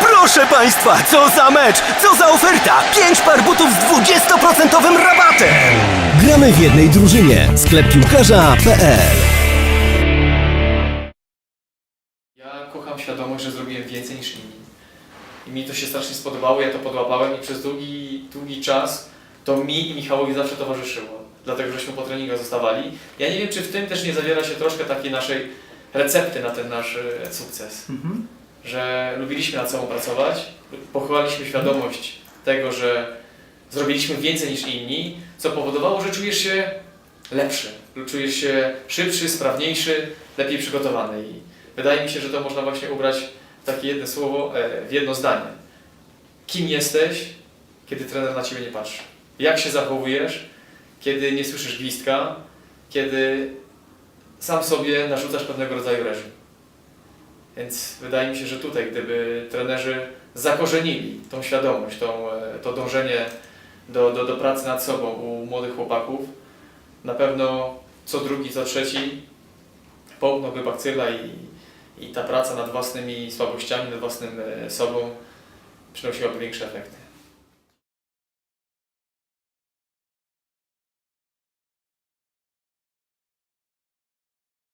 Proszę Państwa, co za mecz, co za oferta! Pięć par butów z 20% rabatem! Gramy w jednej drużynie. Sklep piłkarza.pl Ja kocham świadomość, że zrobiłem więcej niż inni. I mi to się strasznie spodobało, ja to podłapałem i przez długi, długi czas to mi i Michałowi zawsze towarzyszyło. Dlatego, żeśmy po treningach zostawali. Ja nie wiem, czy w tym też nie zawiera się troszkę takiej naszej recepty na ten nasz e, sukces. Że lubiliśmy nad sobą pracować, pochowaliśmy świadomość tego, że zrobiliśmy więcej niż inni, co powodowało, że czujesz się lepszy, czujesz się szybszy, sprawniejszy, lepiej przygotowany. I wydaje mi się, że to można właśnie ubrać w takie jedno słowo, e, w jedno zdanie. Kim jesteś, kiedy trener na Ciebie nie patrzy? Jak się zachowujesz, kiedy nie słyszysz gwizdka, kiedy sam sobie narzucasz pewnego rodzaju reżim? Więc wydaje mi się, że tutaj, gdyby trenerzy zakorzenili tą świadomość, tą, e, to dążenie do, do, do pracy nad sobą u młodych chłopaków, na pewno co drugi, co trzeci połknąłby bakcyla i, i ta praca nad własnymi słabościami, nad własnym e, sobą przynosiłaby większe efekty.